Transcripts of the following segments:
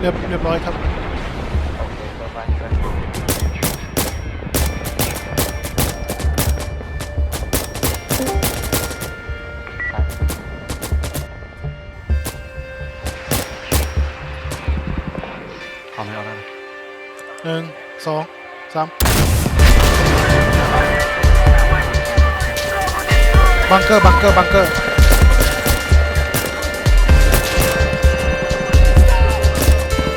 เรียบเรียบร้อยครับ โอเคเปิดไฟเปิดซ้ายเอาไม่เอาแล้วนะหนึ่งสองสามบังเกอร์บังเกอร์บังเกอร์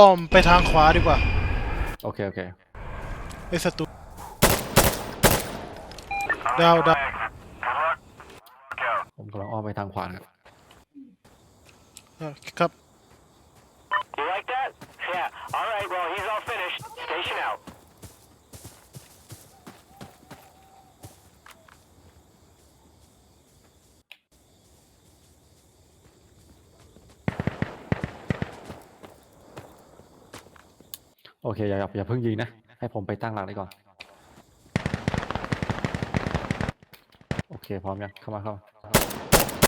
ออ้อมไปทางขวาดีกว่าโอเค โอเค ไอ้ศัตรูเดาเดาผมกำลังอ้อมไปทางขวาครับเอ่อครับ You like that? Yeah. All right. Well, he's all finished. Station out. โอเคอย่าอย่าอย่าเพิ่งยิงนะ ให้ผมไปตั้งหลักได้ก่อน โอเค พร้อมยังเข้ามาเข้ามา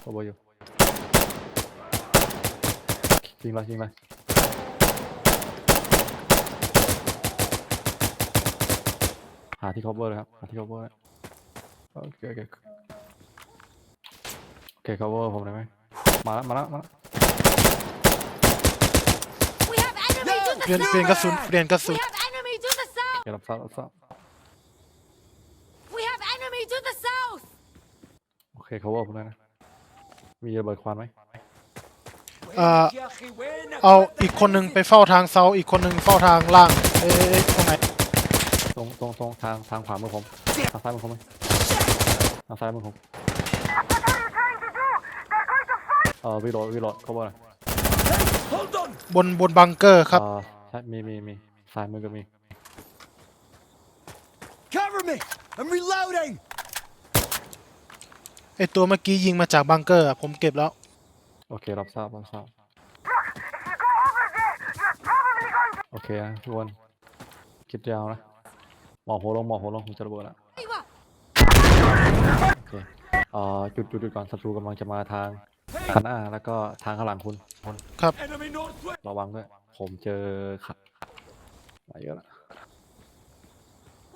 โอเวอร์อยู่ยิงเลยยิงเลยหาที่ cover เลยครับหาที่ cover โอเคโอเคโอเค cover ผมได้ไหมมาแล้วมาแล้วมาแล้ว We have enemy to เปลี่ยน the เปลี่ยนกระสุน south. เปลี่ยนกระสุ We น have enemy to the south. เดี๋ยวรับทราบรับทราบ We have enemy to the south. โอเค cover ผมได้นะ มีระเบิดควันไหม เอ่อ เอาอีกคนหนึ่งไปเฝ้าทางเซาอีกคนหนึ่งเฝ้าทางล่าง เอ้ยเอ้ยตรงไหนตรงตรงตรงทางทางขวามือผม ทางซ้ายมือผมไหมทางซ้ายมือผม เออวิโรดวิโรดเขาบอกอะไร บนบนบังเกอร์ครับเออใช่มีมีมีซ้ายมือก็มี Cover me! I'm reloading! ไอตัวเมื่อกี้ยิงมาจากบังเกอร์อะผมเก็บแล้ว โอเครับทราบรับทราบโอเคนะทุกคนคิดยาวนะหมอบหัวลงหมอบหัวลงผมจะระเบิดละ You are โอเคเอ่อจุดจุดจุดก่อนศัตรูกำลังจะมาทางข้างหน้าแล้วก็ทางข้างหลังคุณคุณ Enemy northwest! ระวังด้วย ผมเจอขัดมาเยอะละ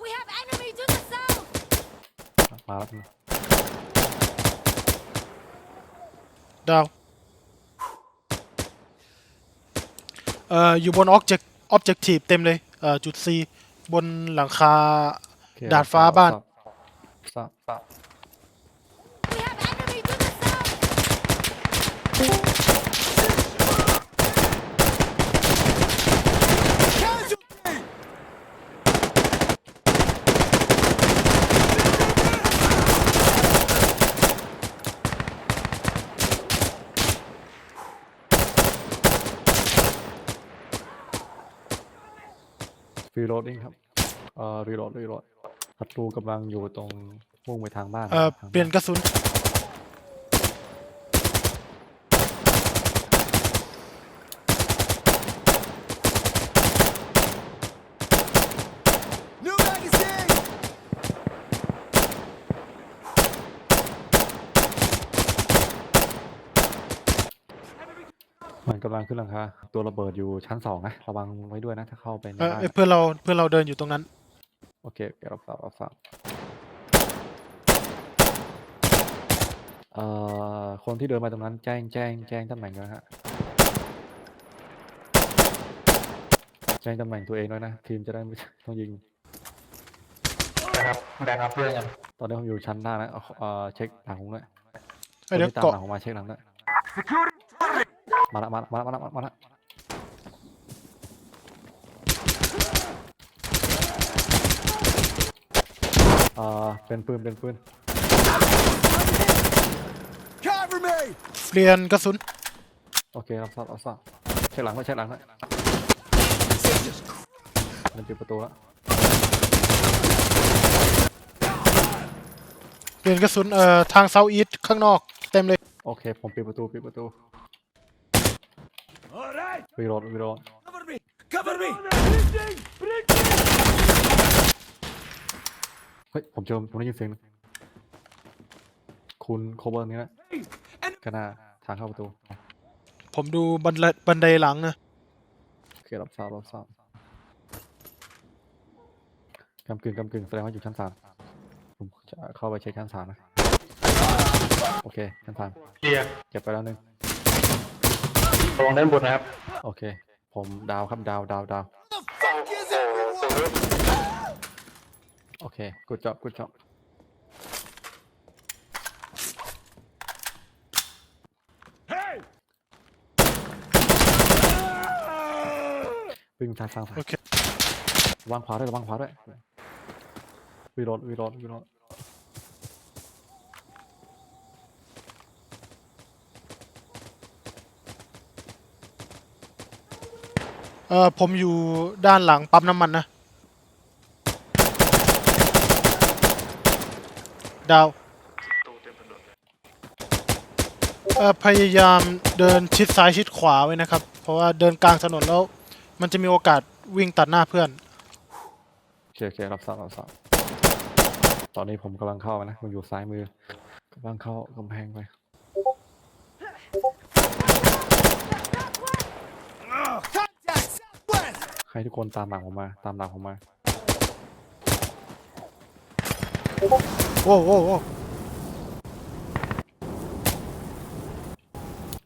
We have enemy to the south. มาแล้ว ดาว เอ่อ อยู่บน object objective เต็มเลย เอ่อ จุด C บนหลังคาโอเคดาดฟ้าบ้าน ทราบทราบ We have enemy to the south. Casualty! รีโหลดดิ้งครับเอ่อรีโหลดรีโหลดศัตรูกำลังอยู่ตรงมุ่งไปทางบ้านเอ่อทางบ้าเปลี่ยนกระสุนำลังขึ้นหลังคาตัวระเบิดอยู่ชั้นสองนะระวังไว้ด้วยนะถ้าเข้าไปในเอ่อบ้านเอ้ยเพื่อนเราเพื่อนเราเดินอยู่ตรงนั้น โอเคโอเครับทราบรับทราบเอ่อคนที่เดินมาตรงนั้นแจ้งแจ้งแจ้งตำแหน่งด้วยนะฮะแจ้งตำแหน่งตัวเองด้วยนะทีมจะได้ไม่ต้องยิง นะครับแรงรับเพื่อนกันตอนนี้ผมอยู่ชั้นล่างนะเอาเอ่อเช็คหลังผมด้วยเอ้ยเดี๋ยวคนที่ตามเกาะหลังผมมาเช็คหลังด้วย มาละมาละมาละมาละมาละอ่าเป็นปืนเป็นปืน Cover me! เปลี่ยนกระสุน โอเครับทราบรับทราบเช็คหลังไว้เช็คหลังไว้มันปิดประตูแล้วเปลี่ยนกระสุนเอ่อทางเซาท์อีสข้างนอกเต็มเลย โอเค ผมปิดประตูปิดประตู All right! วีโรดวีโรด Cover me! Cover me! เฮ้ย ผมเจอผมได้ยินเสียงนึงคุณโคเบิร์นี้นะก็น่าทางเข้าประตูผมดูบันไดบันไดหลังนะโอเครับทราบรับทราบกำกึ่งกำกึ่งแสดงว่าอยู่ชั้นสามผมจะเข้าไปเช็คชั้นสามนะ โอเคชั้นสามเคลียร์เก็บไปแล้วหนึ่งระวังด้านบนนะครับ โอเค ผมดาวครับดาวดาวดาว The fuck is everyone? โอเคกูจับกูจับ Hey! วิ่งทางซ้ายโอเควางขวาด้วยระวางขวาด้วยวีโรดวีโรดวีโรด เออผมอยู่ด้านหลังปั๊มน้ำมันนะ ดาว เออพยายามเดินชิดซ้ายชิดขวาไว้นะครับ เพราะว่าเดินกลางถนนแล้ว มันจะมีโอกาสวิ่งตัดหน้าเพื่อน โอเคโอเครับทราบรับทราบตอนนี้ผมกำลังเข้าไปนะผมอยู่ซ้ายมือกำลังเข้ากำแพงไป Southwest! ให้ทุกคนตามหลังผมมา ตามหลังผมมา โอ้โอ้โอ้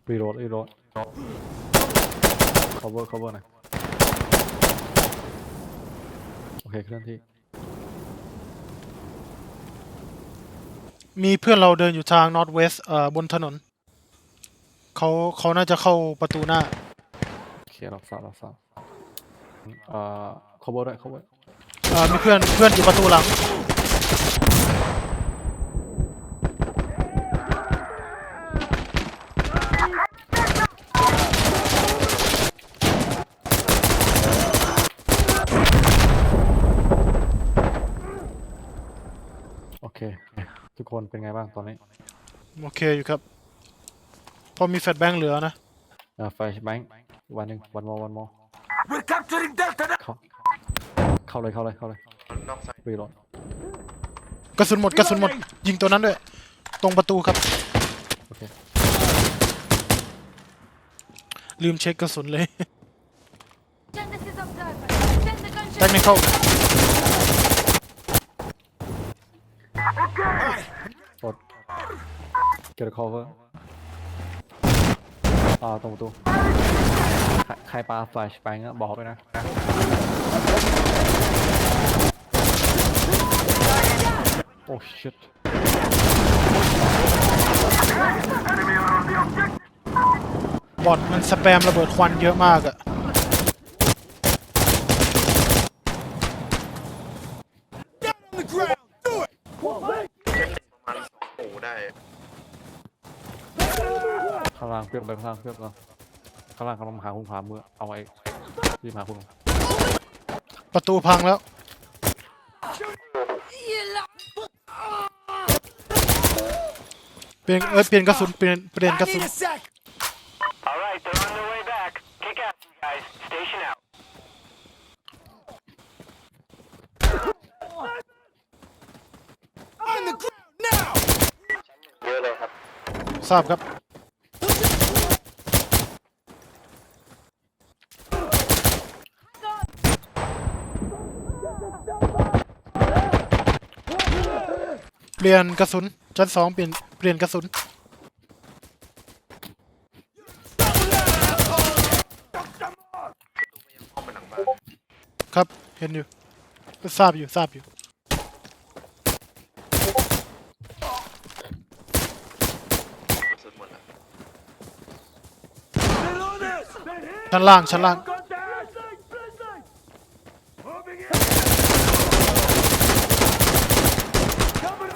รีโรดรีโรด cover cover หน่อยโอเคเคลื่อนที่ มีเพื่อนเราเดินอยู่ทาง north west เอ่อบนถนน เขาเขาน่าจะเข้าประตูหน้า โอเค รับทราบรับทราบ เอ่อ cover ด้วย cover เอ่อมีเพื่อนเพื่อนอยู่ประตูหลัง โอเค ทุกคนเป็นไงบ้างตอนนี้โอเคอยู่ครับ พอมีแฟลชแบงค์เหลือนะ เอ่อไฟแบงค์วันหนึ่งวันมอวันมอ We're capturing Delta now! เข้าเข้าเลยเข้าเลยเข้าเลยรีโหลดกระสุนหมดกระสุนหมด ยิงตัวนั้นด้วย ตรงประตูครับ โอเคลืมเช็คกระสุนเลย Genesis observer. Send the gunship. แท็กนี่เข้า กด get a cover อ่อตรงประตูใครใครปาแฟแบงค์อะบอกไปนะ โอ้ชิบอทมันสแปมระเบิดควันเยอะมากอะ Down on the ground! Do it! ข้างล่างเปรียกไปข้างล่างเปรียกก่อนข้างล่างกำลังหาคุณขวามือเอาไอ้รีบหาคุณประตูพังแล้ว เปลี่ยนเออเปลี่ยนกระสุนเปลี่ยนเปลี่ยน I กระสุน need a sec! All right, they're on their way back. Kick out, you guys. Station out. On the ground now! ทราบครับ เปลี่ยนกระสุนชั้นสองเปลี่ยนเปลี่ยนกระสุน ครับเห็นอยู่ทราบอยู่ทราบอยู่ชั้นล่างชั้นล่าง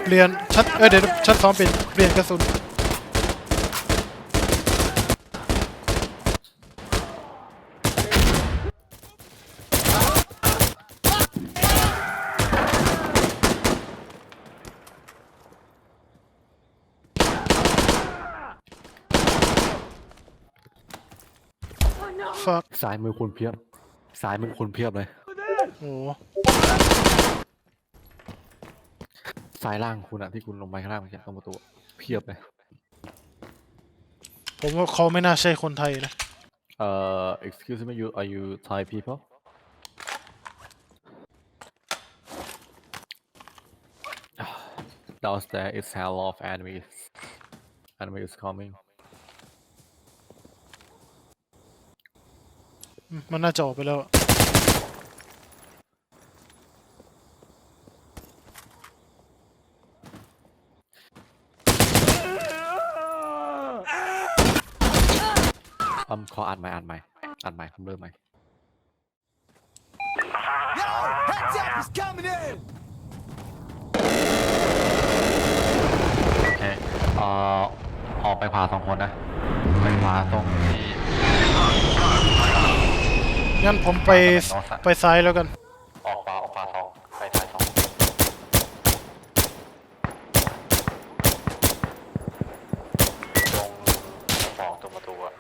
เปลี่ยนชัดเอ้ยเดี๋ยวชัดสองเปลี่ยนเปลี่ยนกระสุนฟักซ้ายมือคุณเพียบซ้ายมือคุณเพียบเลย โอ้ ซ้ายล่างคุณอะที่คุณลงไปข้างล่างเมื่อกี้ตรงประตูอะเพียบเลย ผมว่าเขาไม่น่าใช่คนไทยนะ เอ่อ excuse me you are you Thai people downstairs is hell of enemies enemy is coming อืมมันน่าจะออกไปแล้วอะ อืมขออ่านใหม่อ่านใหม่อ่านใหม่ผมเริ่มใหม่ Yo, heads up, he's coming in. โอเคเอ่อออกไปขวาสองคนนะ ไปขวาตรงที่ งั้นผมไปไปซ้ายแล้วกัน ออกขวาออกขวาสองไปซ้ายสองตรงสองตรงประตูอะ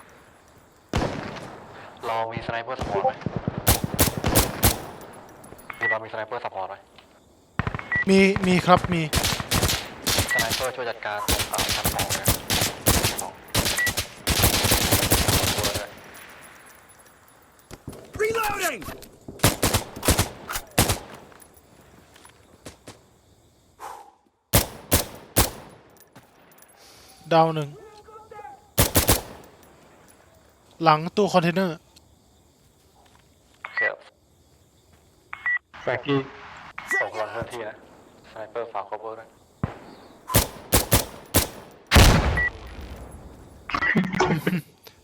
เรามีสไนเปอร์สปอร์ตไหมมีเรามีสไนเปอร์สปอร์ตไหมมีมีครับมีสไนเปอร์ช่วยจัดการตรงอ่าชั้นสองนะสองตัวเลย Reloading. ดาวหนึ่ง หลังตู้คอนเทนเนอร์ เสียบ แฟกกี้ส่งกำลังเคลื่อนที่นะสไนเปอร์ฝาก cover ด้วย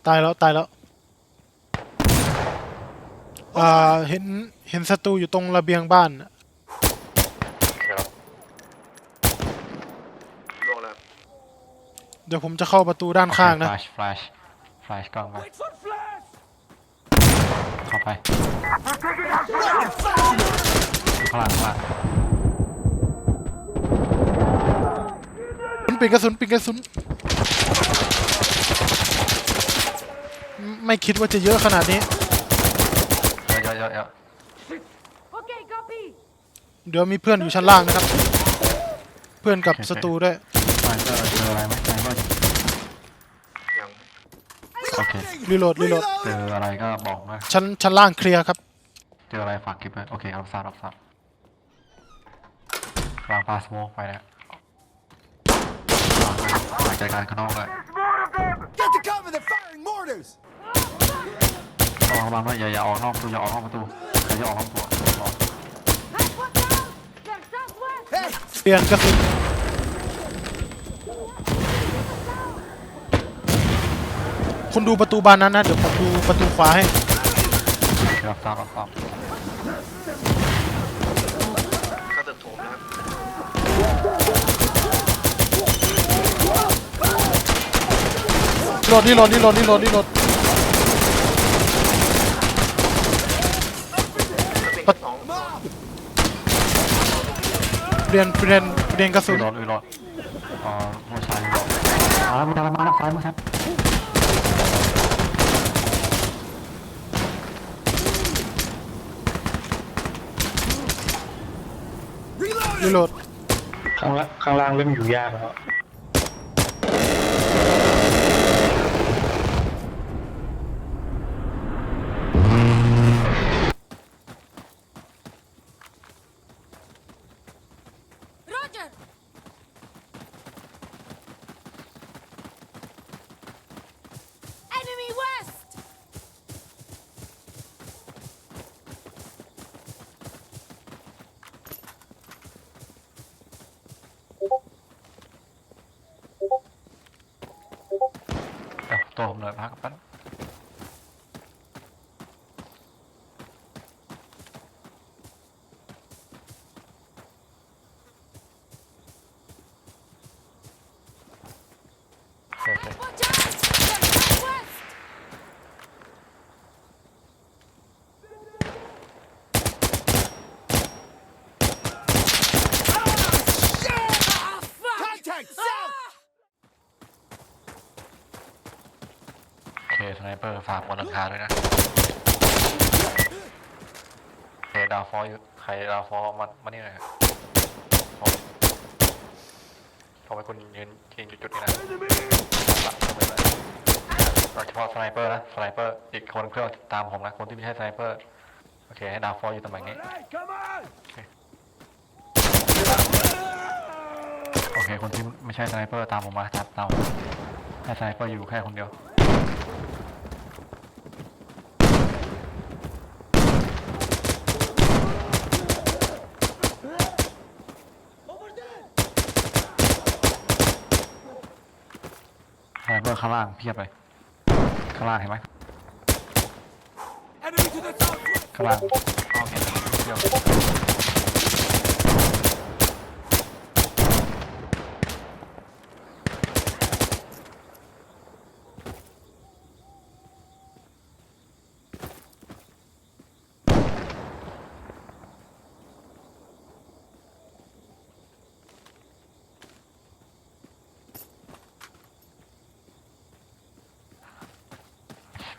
ตายแล้วตายแล้วอ่าเห็นเห็นศัตรูอยู่ตรงระเบียงบ้านน่ะเดี๋ยวเดี๋ยวผมจะเข้าประตูด้านข้างนะ flash flash flash กล้องไป Wait for flash. เข้าไปข้างหลังข้างหลังปิดกระสุนปิดกระสุน ไม่ไม่คิดว่าจะเยอะขนาดนี้ เยอะเยอะเยอะ Okay, copy. เดี๋ยวมีเพื่อนอยู่ชั้นล่างนะครับ เพื่อนกับศัตรูด้วยสไนเปอร์เจออะไรไหมสไนเปอร์ โอเค รีโหลดรีโหลดเจออะไรก็บอกนะชั้นชั้นล่างเคลียร์ครับ เจออะไรฝากเก็บไว้โอเครับทราบรับทราบวางปลาสโมกไปนะฝากจัดการข้างนอกเลย Get to cover. They're firing mortars. ระวังระวังด้วยอย่าอย่าออกนอกประตูอย่าออกนอกประตูใครจะออกนอกประตูบอก Hey, watch out! They're southwest! Hey, เปลี่ยนกระสุน คุณดูประตูบานนั้นนะ เดี๋ยวผมดูประตูขวาให้รับทราบรับทราบโหลดนี่โหลดนี่โหลดนี่โหลดนี่โหลดเปลี่ยนเปลี่ยนเปลี่ยนกระสุรีนโหลดรีโหลดอ๋อผู้ชายรีโหลดมาแล้วมาแล้วมาแล้วซ้ายมือครับ รีโหลด ข้างล่างข้างล่างเริ่มอยู่ยากแล้ว Roger! Enemy west! เดี๋ยวตัวผมเลยพักแป๊บ สไนเปอร์ฝากบนหลังคาด้วยนะโอเคดาวฟอลอยู่ใครดาวฟอลมามานี่หน่อยผมผมให้คุณยืนยืนอยู่จุดนี้นะเข้าเลยโดยเฉพาะสไนเปอร์นะสไนเปอร์อีกคนเพื่อนตามผมนะคนที่ไม่ใช่สไนเปอร์โอเคให้ดาวฟอลอยู่ตำแหน่งนี้โอเคคนที่ไม่ใช่สไนเปอร์ตามผมมาจับเตาให้สไนเปอร์อยู่แค่คนเดียว สไนเป อร์ข้างล่างเพียบเลยข้างล่างเห็นไหม Enemy to the south! ข้างล่างโอเคเพียบ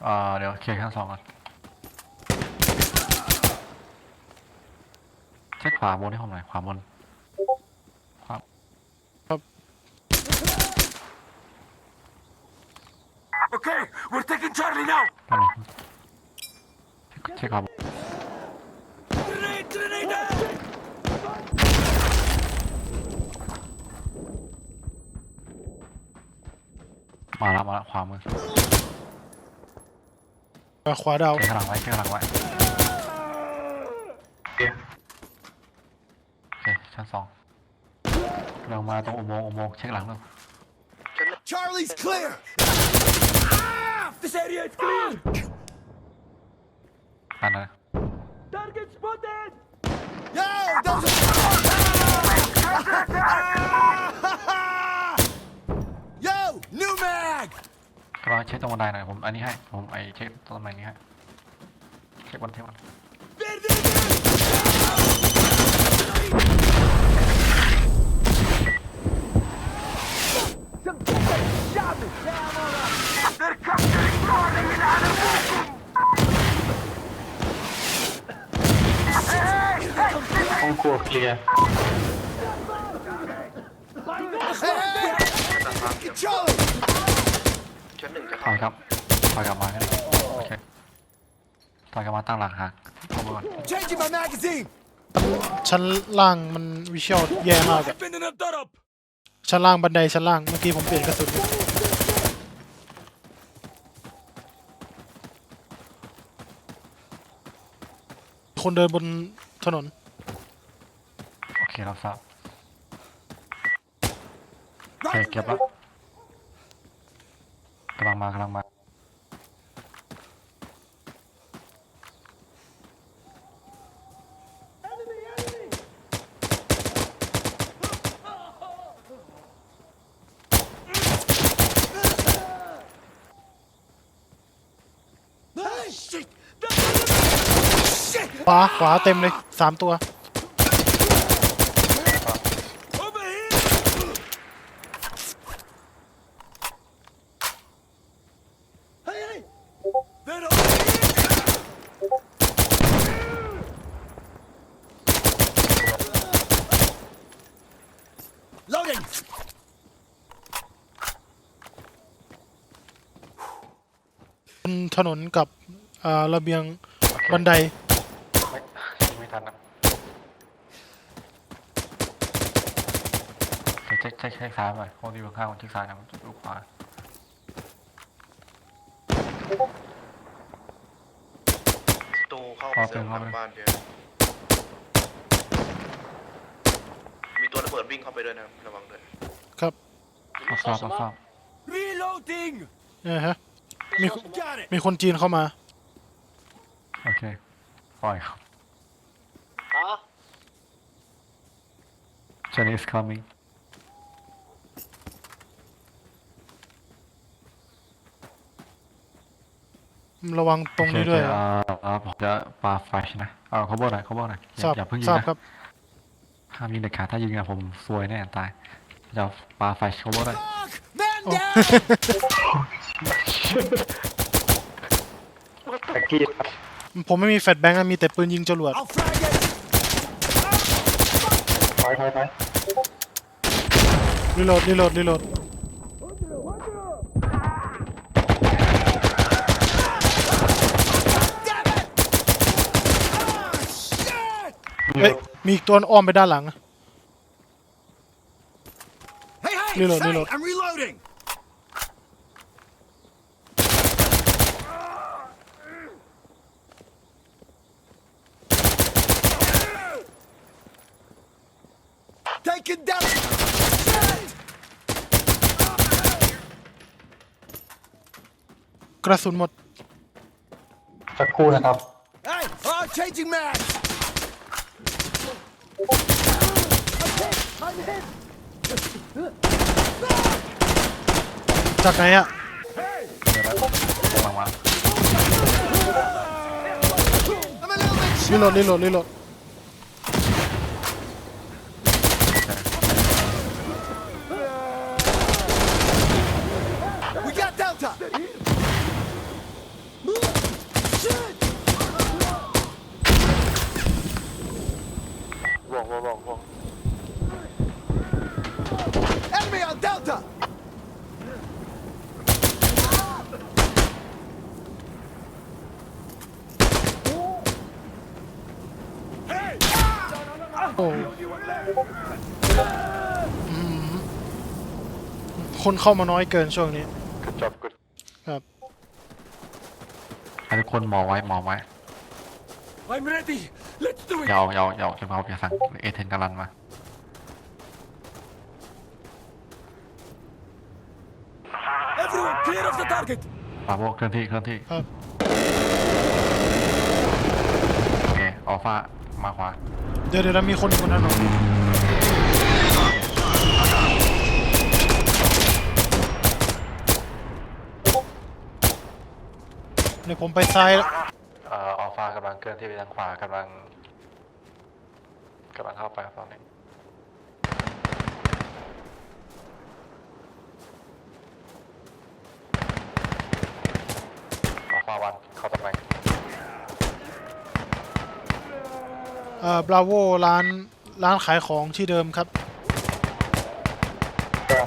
อ่าเดี๋ยวเคลียร์ชั้นสองก่อนเช็คขวาบนให้ผมหน่อยขวาบนขวา Okay, we're taking Charlie now! แป๊บนึงเช็คขวาบน Grenade, grenade out! มาแล้วมาแล้วขวามือเอ่อขวาดาวเช็คข้างหลังไว้เช็คข้างหลังไว้เดี๋ยวโอเคชั้นสองเรามาตรงอุโมงค์อุโมงค์เช็คหลังด้วย Charlie's clear! Ah! This area is clear! นั่นนะ Target spotted! กำลังเช็คตรงบันไดหน่อยผมอันนี้ให้ผมไอเช็คตรงตำแหน่งนี้ให้เช็คบนเช็คบน There, there, there! Some fucking shot me! Down on us! They're capturing Charlie and animation! ห้องครัวเคลียร์ Get Charlie! ถอยครับถอยกลับมากันโอเคถอยกลับมาตั้งหลักหากเข้ามาก่อน Changing my magazine! ชั้นล่างมันวิชวลแย่มากอะ Spinning up, that up! ชั้นล่างบันไดชั้นล่างเมื่อกี้ผมเปลี่ยนกระสุนอยู่คนเดินบนถนนโอเครับทราบโอเค Right! เก็บแล้ว กำลังมากำลังมา Ah, shit! Shit! ขวาขวาเต็มเลยสามตัว Over here! Hey, hey! They're over here! Loading! บ นถนนกับเอ่อระเบียงบันได ไม่ยิงไม่ทันนะโอเคเช็คเช็คเช็คซ้ายหน่อยพวกที่อยู่ข้างคนเช็คซ้ายนะผมจะดูขวาตูเข้าเข้าเสริมไปหลังเข้าไปบ้านเดียวมีตัวระเบิดวิ่งเข้าไปด้วยนะระวังด้วย ครับรับทราบรับทราบ Reloading! เนี่ยฮะ มี Got it! มีคนจีนเข้ามา โอเค ปล่อยครับ Chinese coming ระวังตรงนี้ด้วยโอเคอะโอเคอ่าอ่าผมจะปาไฟนะ เอา cover หน่อย cover หน่อยอย่าทราบอย่าเพิ่งยิทงราบนะ ครับ ห้ามยิงเด็ดขาดถ้ายิงอะผมซวยแน่ตายจะปาไฟ cover หน่อย Fuck! Man Oh. down! ตะกี้ครับผมไม่มีแฟลชแบงค์อะมีแต่ปืนยิงจรวด I'll frag it. ถอยถอยถอยรีโหลดรีโหลดรีโหลดเอ้ยมีอีกตัวอ้อมไปด้านหลังอะ Hey, hey, Reload, hey, reload. I'm reloading. Taken down. Shit! กระสุนหมด สักครู่นะครับ Hey, oh, changing mag. I'm hit. จากไหนอะเดี๋ยวนะกำลังมา I'm a little bit รีโหลดรีโหลดรีโหลด We got Delta! Shit! ว่องว่องว่องว่อง Enemy on Delta! โอ้อืม คนเข้ามาน้อยเกินช่วงนี้กดจบกดครับ ให้ทุกคนมองไว้มองไว้ I'm ready! Let's do อย่าเอาอย่าเอาอย่าเอาจะมาเอาอย่าสั่งเอเทนกำลันมา Everyone, clear of the target! ปาโบเคลื่อนที่เคลื่อนที่ครับ โอเคอัลฟามาขวา เดี๋ยวเดี๋ยวนะมีคนอยู่บนถนน ดี๋ยวผมไปซ้ายแล้วเอ่ออัลฟากำลังเคลื่อนที่ไปทางขวากำลังกำลังเข้าไปครับตอนนี้อัลฟาวันเข้าตำแหน่งเอ่อบราโวร้านร้านขายของที่เดิมครับ อ๋อ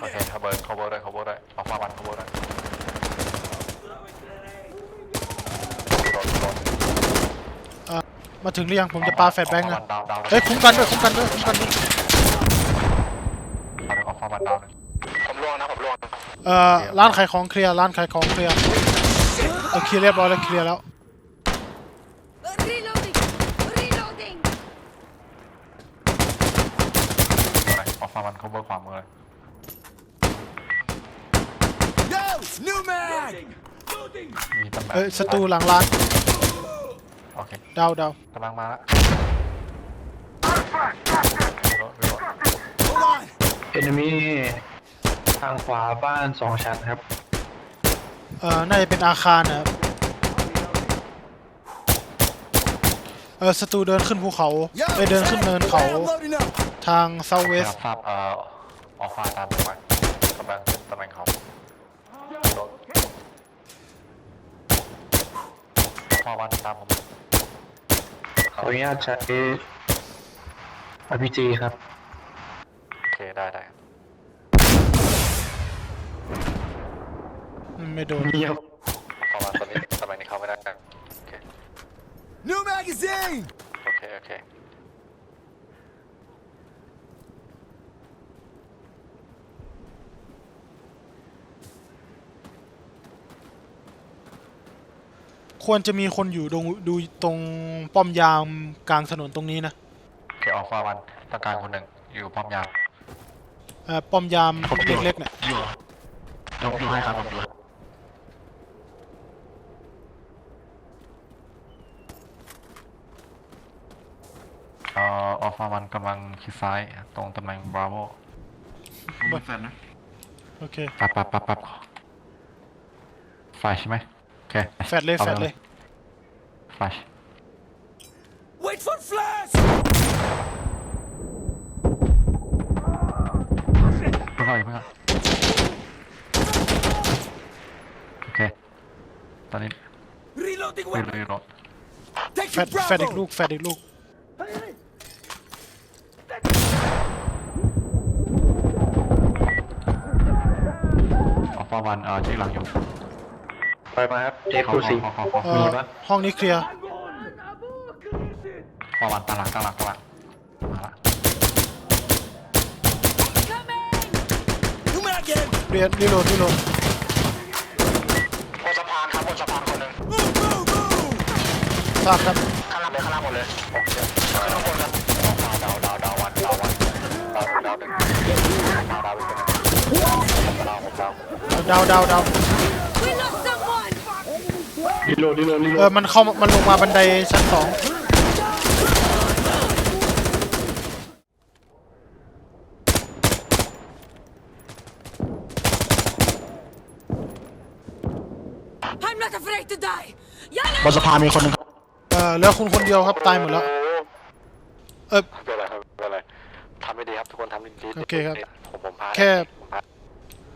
โอเค cover cover ได้ cover ได้อัลฟาวัน cover ได้โดนโดน มาถึงหรือยังผมจะปาแฟลชแบงค์อัลนะฟาวันดาวดาวเฮ้ยคุ้มกันด้วยคุ้มกันด้วยคุ้มกันด้วยอัลฟาวันดาวหนึ่งผมล่วงนะผมล่วงเอ่อร้านขายของเคลียร์ร้านขายของเคลียร์เออเคลียร์เรียบร้อยแล้วเคลียร์แล้ว Reloading! Reloading! อัลฟาวัน cover ขวามือเลย Yo! New mag! มีตำแหน่งเอ้ยศัตรูหลังร้าน โอเคดาวดาวกำลังมาแล้ว Hold on! เอนมีทางขวาบ้านสองชั้นครับ เอ่อน่าจะเป็นอาคารนะครับเออศัตรูเดินขึ้นภูเขา Yo! ไปเดินขึ้นเนินเขา I'm loading up! ทางเซาเวสรับทราบเอ่อออกฟ้าตามผมไปกำลังขึ้นตำแหน่งเขาโดนฟ้าวันตามผมขอ อนุญาตใช้ RPG ครับ โอเคได้ได้ไม่โดนเงียบฟ้าวันตอนนี้ตำแหน่งนี้เข้าไม่ได้โอเค New magazine! โอเคโอเค ควรจะมีคนอยู่ดูดูตรงป้อมยามกลางถนนตรงนี้นะโอเคออกฟ้าวันต้องการคนหนึ่งอยู่ป้อมยาม เอ่อป้อมยามเล็กๆเนี่ยอยู่ยกอยู่ให้ครับผมอยู่เอ่อออกฟ้าวันกำลังชิดซ้ายตรงตำแหน่งบราโวโอเคปั๊บปั๊บปั๊บปั๊บไฟใช่ไหมโอ เคแฟดเลยแฟดเลยไฟ Wait for flash! เพิ่งเข้าอีกเพิ่งเข้าโอเค ตอนนี้ Reloading รีโหล weapon. ดรีโหลดแฟ Taking ดแฟดอีก Bravo. ลูกแฟดอีกลูกอัลฟาวันเอ่อเช็คหลังอยู่ ไปมาครับเทปทูซีขอขอขอขเอ่ออมีปะห้องนี้เคลียร์อัลฟาวันตั้งหลังตั้งหลังตั้งหลังมาละ Coming! New mag again. เรียนรีโหลดรีโหลดบนสะพานครับบนสะพานคนหนึ่ง Move, move, move. ทราบครับข้างล่างเลยข้างล่างหมดเลยโอเคขึ้นข้างบนครับดาวดาวดาววันดาววันดาวดาวหนึ่งดาวดาวอีกคนหนึ่งดาวผมดาว ดาวดาวดาว We lost someone! รีโหลดรีโหลดรีโหลเออดมันเข้ามามันลงมาบันไดชั้นสอง I'm not afraid to die! Yalla! บนสะพานมีคนหนึ่งเออเหลือคุณคนเดียวครับตายหมดแล้ว เออ ไม่เป็นไรครับไม่เป็นไรทำไม่ดีครับทุกคนทำดีๆโอเคครับ ผมผมพาแค่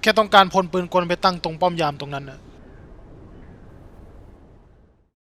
แค่ต้องการพลปืนกลไปตั้งตรงป้อมยามตรงนั้นนะ